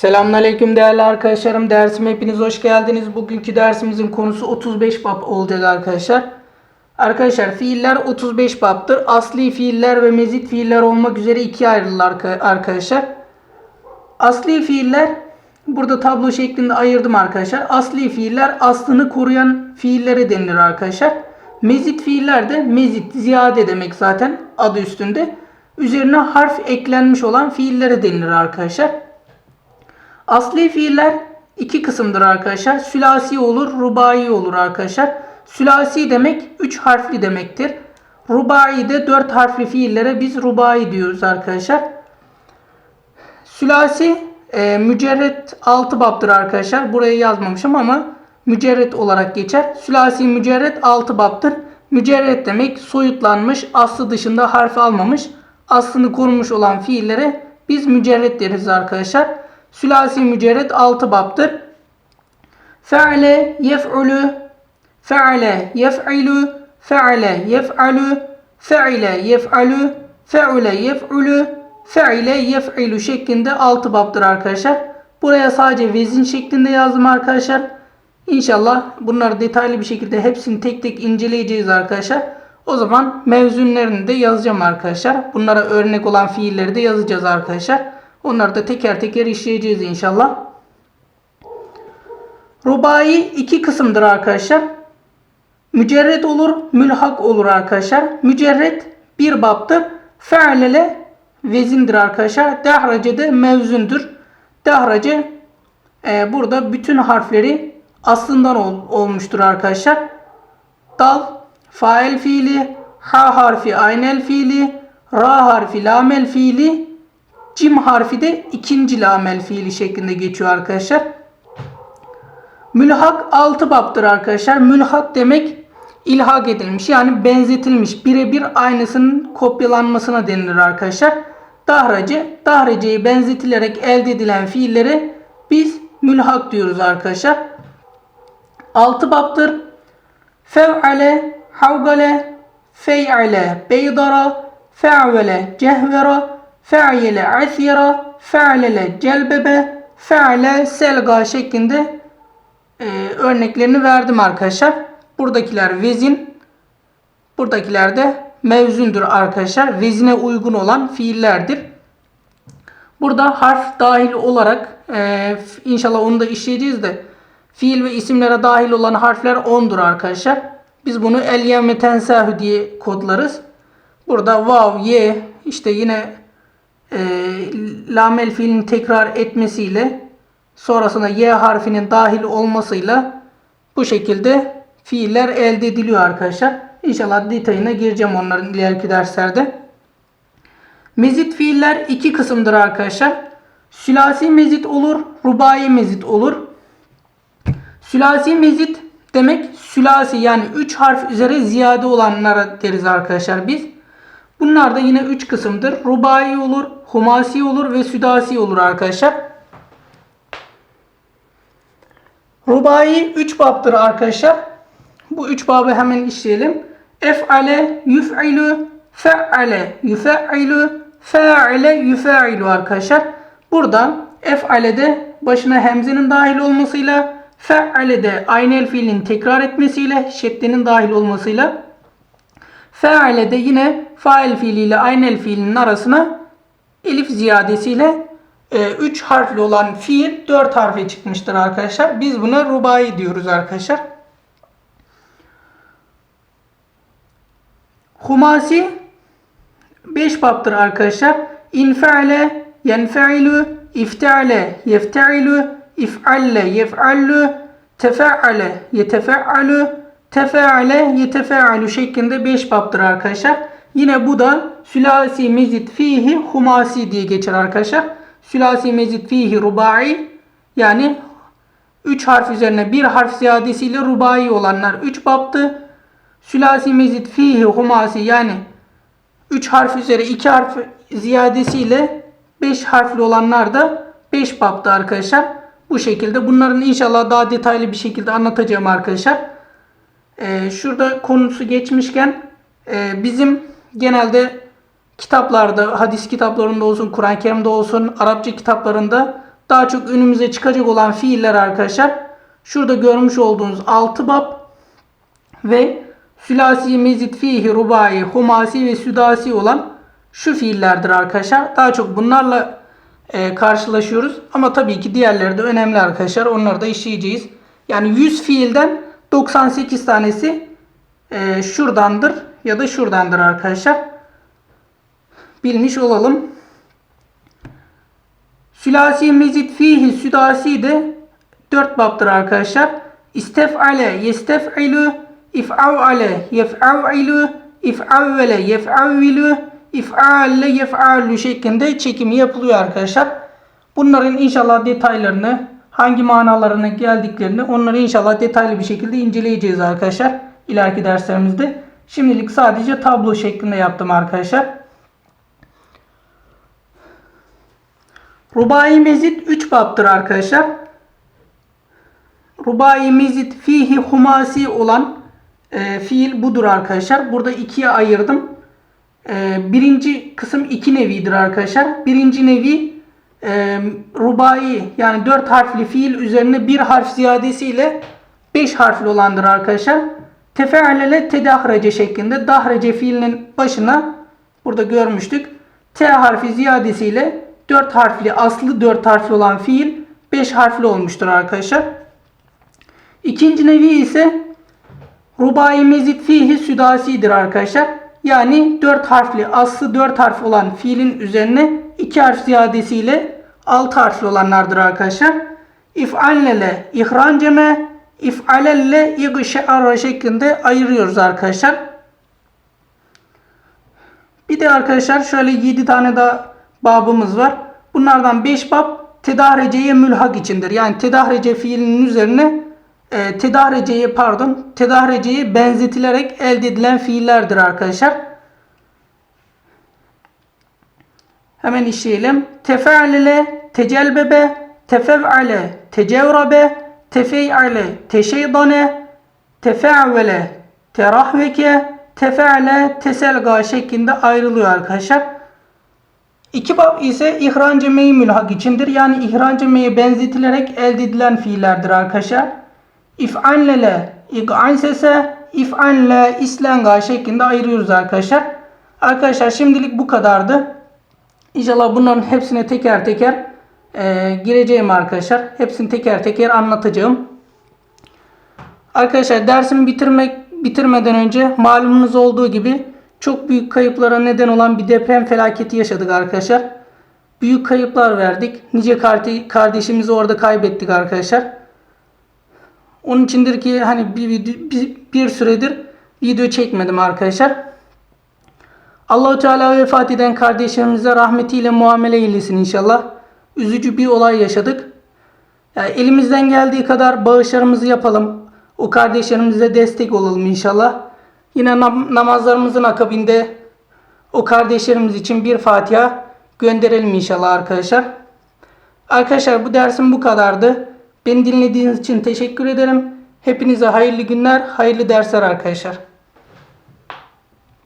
Selamünaleyküm değerli arkadaşlarım. Dersime hepiniz hoş geldiniz. Bugünkü dersimizin konusu 35 bab olacak arkadaşlar. Arkadaşlar fiiller 35 babdır. Asli fiiller ve mezit fiiller olmak üzere ikiye ayrılır arka- arkadaşlar. Asli fiiller burada tablo şeklinde ayırdım arkadaşlar. Asli fiiller aslını koruyan fiillere denilir arkadaşlar. Mezit fiiller de mezit ziyade demek zaten adı üstünde. Üzerine harf eklenmiş olan fiillere denilir arkadaşlar. Asli fiiller iki kısımdır arkadaşlar. Sülasi olur, rubai olur arkadaşlar. Sülasi demek 3 harfli demektir. Rubai de 4 harfli fiillere biz rubai diyoruz arkadaşlar. Sülasi e, mücerret 6 baptır arkadaşlar. Buraya yazmamışım ama mücerret olarak geçer. Sülasi mücerret 6 baptır. Mücerret demek soyutlanmış, aslı dışında harf almamış, aslını korumuş olan fiillere biz mücerret deriz arkadaşlar. Sülasi mücerret 6 baptır. Fe'le yef'ulü fe'le yef'ilu fe'le yef'alu fe'ile yef'alu fe'ule yef'ulu fe'ile yef'ilu şeklinde 6 baptır arkadaşlar. Buraya sadece vezin şeklinde yazdım arkadaşlar. İnşallah bunları detaylı bir şekilde hepsini tek tek inceleyeceğiz arkadaşlar. O zaman mevzunlarını da yazacağım arkadaşlar. Bunlara örnek olan fiilleri de yazacağız arkadaşlar. Onları da teker teker işleyeceğiz inşallah. Rubai iki kısımdır arkadaşlar. Mücerret olur, mülhak olur arkadaşlar. Mücerret bir baptır. Fe'lele vezindir arkadaşlar. Dehrace de mevzundur. Dehrace e, burada bütün harfleri aslından ol, olmuştur arkadaşlar. Dal, fail fiili, ha harfi aynel fiili, ra harfi lamel fiili, cim harfi de ikinci lamel fiili şeklinde geçiyor arkadaşlar. Mülhak 6 baptır arkadaşlar. Mülhak demek ilhak edilmiş yani benzetilmiş birebir aynısının kopyalanmasına denilir arkadaşlar. Dahrece, dahreceyi benzetilerek elde edilen fiillere biz mülhak diyoruz arkadaşlar. 6 baptır. Fev'ale, havgale, fey'ale, beydara, fe'vele, cehvera, fe'yele, asyera, fe'lele, celbebe, fe'le, selga şeklinde e, örneklerini verdim arkadaşlar. Buradakiler vezin, buradakiler de mevzundur arkadaşlar. Vezine uygun olan fiillerdir. Burada harf dahil olarak e, inşallah onu da işleyeceğiz de fiil ve isimlere dahil olan harfler 10'dur arkadaşlar. Biz bunu el yevme tensahü diye kodlarız. Burada vav, ye işte yine e, lamel fiilin tekrar etmesiyle sonrasında y harfinin dahil olmasıyla bu şekilde fiiller elde ediliyor arkadaşlar. İnşallah detayına gireceğim onların ileriki derslerde. Mezit fiiller iki kısımdır arkadaşlar. Sülasi mezit olur, rubai mezit olur. Sülasi mezit demek sülasi yani 3 harf üzere ziyade olanlara deriz arkadaşlar biz. Bunlar da yine 3 kısımdır. Rubai olur, humasi olur ve südasi olur arkadaşlar. Rubai 3 baptır arkadaşlar. Bu 3 babı hemen işleyelim. Ef'ale, yuf'ilu, fe'ale, yufe'ilu, fe'ale, yufe'ilu arkadaşlar. Burada ef'ale'de başına hemzenin dahil olmasıyla, fe'ale'de aynel fiilin tekrar etmesiyle, şeddenin dahil olmasıyla, fe'ale'de yine fail fiiliyle aynel fiilinin arasına elif ziyadesiyle 3 harfli olan fiil 4 harfe çıkmıştır arkadaşlar. Biz buna rubai diyoruz arkadaşlar. Humasi 5 baptır arkadaşlar. İnfe'le, yenfe'ilu, ifte'le, yefte'ilu, if'alle, yef'allu, tefe'ale, yetefe'alu, tefe'ale, yetefe'alu şeklinde 5 baptır arkadaşlar. Yine bu da sülasi mezit fihi humasi diye geçer arkadaşlar. Sülasi mezit fihi rubai yani 3 harf üzerine 1 harf ziyadesiyle rubai olanlar 3 baptı. Sülasi mezit fihi humasi yani 3 harf üzeri 2 harf ziyadesiyle 5 harfli olanlar da 5 baptı arkadaşlar. Bu şekilde bunların inşallah daha detaylı bir şekilde anlatacağım arkadaşlar. Ee, şurada konusu geçmişken e, bizim genelde kitaplarda, hadis kitaplarında olsun, Kur'an-ı Kerim'de olsun, Arapça kitaplarında daha çok önümüze çıkacak olan fiiller arkadaşlar. Şurada görmüş olduğunuz 6 bab ve sülasi, mezit, fihi, rubai, humasi ve südasi olan şu fiillerdir arkadaşlar. Daha çok bunlarla e, karşılaşıyoruz. Ama tabii ki diğerleri de önemli arkadaşlar. Onları da işleyeceğiz. Yani 100 fiilden 98 tanesi e, şuradandır ya da şuradandır arkadaşlar. Bilmiş olalım. Sülasi mezit fihi südasi de 4 baptır arkadaşlar. İstef'ale yestef'ilu if'av'ale yef'av'ilu if'avvele yef'avvilu if'alle yef'allu şeklinde çekimi yapılıyor arkadaşlar. Bunların inşallah detaylarını hangi manalarına geldiklerini onları inşallah detaylı bir şekilde inceleyeceğiz arkadaşlar ileriki derslerimizde. Şimdilik sadece tablo şeklinde yaptım arkadaşlar. Rubai mezit 3 baptır arkadaşlar. Rubai mezit fihi humasi olan e, fiil budur arkadaşlar. Burada ikiye ayırdım. E, birinci kısım iki nevidir arkadaşlar. Birinci nevi e, rubai yani 4 harfli fiil üzerine bir harf ziyadesiyle 5 harfli olandır arkadaşlar. Tefealele tedahrece şeklinde dahrece fiilinin başına burada görmüştük. T harfi ziyadesiyle 4 harfli aslı 4 harfli olan fiil 5 harfli olmuştur arkadaşlar. İkinci nevi ise rubai mezit fihi südasidir arkadaşlar. Yani 4 harfli aslı 4 harf olan fiilin üzerine 2 harf ziyadesiyle 6 harfli olanlardır arkadaşlar. İf'allele ihranceme if'alelle igşe'arra şeklinde ayırıyoruz arkadaşlar. Bir de arkadaşlar şöyle 7 tane daha babımız var. Bunlardan 5 bab tedahreceye mülhak içindir. Yani tedahrece fiilinin üzerine e, tedahreceye pardon tedahreceye benzetilerek elde edilen fiillerdir arkadaşlar. Hemen işleyelim. Tefe'alele tecelbebe tefev'ale tecevrabe tefey'ale teşeydane tefe'vele terahveke tefe'ale teselga şeklinde ayrılıyor arkadaşlar. İki bab ise ihran cemeyi mülhak içindir. Yani ihran cemeyi benzetilerek elde edilen fiillerdir arkadaşlar. İf'anlele ig'an sese if'anle islenga şeklinde ayırıyoruz arkadaşlar. Arkadaşlar şimdilik bu kadardı. İnşallah bunların hepsine teker teker e, gireceğim arkadaşlar. Hepsini teker teker anlatacağım. Arkadaşlar dersimi bitirmek bitirmeden önce malumunuz olduğu gibi çok büyük kayıplara neden olan bir deprem felaketi yaşadık arkadaşlar. Büyük kayıplar verdik. Nice kardeşimizi orada kaybettik arkadaşlar. Onun içindir ki hani bir, bir, bir süredir video çekmedim arkadaşlar. Allahu Teala vefat eden kardeşlerimize rahmetiyle muamele eylesin inşallah. Üzücü bir olay yaşadık. Yani elimizden geldiği kadar bağışlarımızı yapalım. O kardeşlerimize destek olalım inşallah. Yine nam namazlarımızın akabinde o kardeşlerimiz için bir Fatiha gönderelim inşallah arkadaşlar. Arkadaşlar bu dersim bu kadardı. Beni dinlediğiniz için teşekkür ederim. Hepinize hayırlı günler, hayırlı dersler arkadaşlar.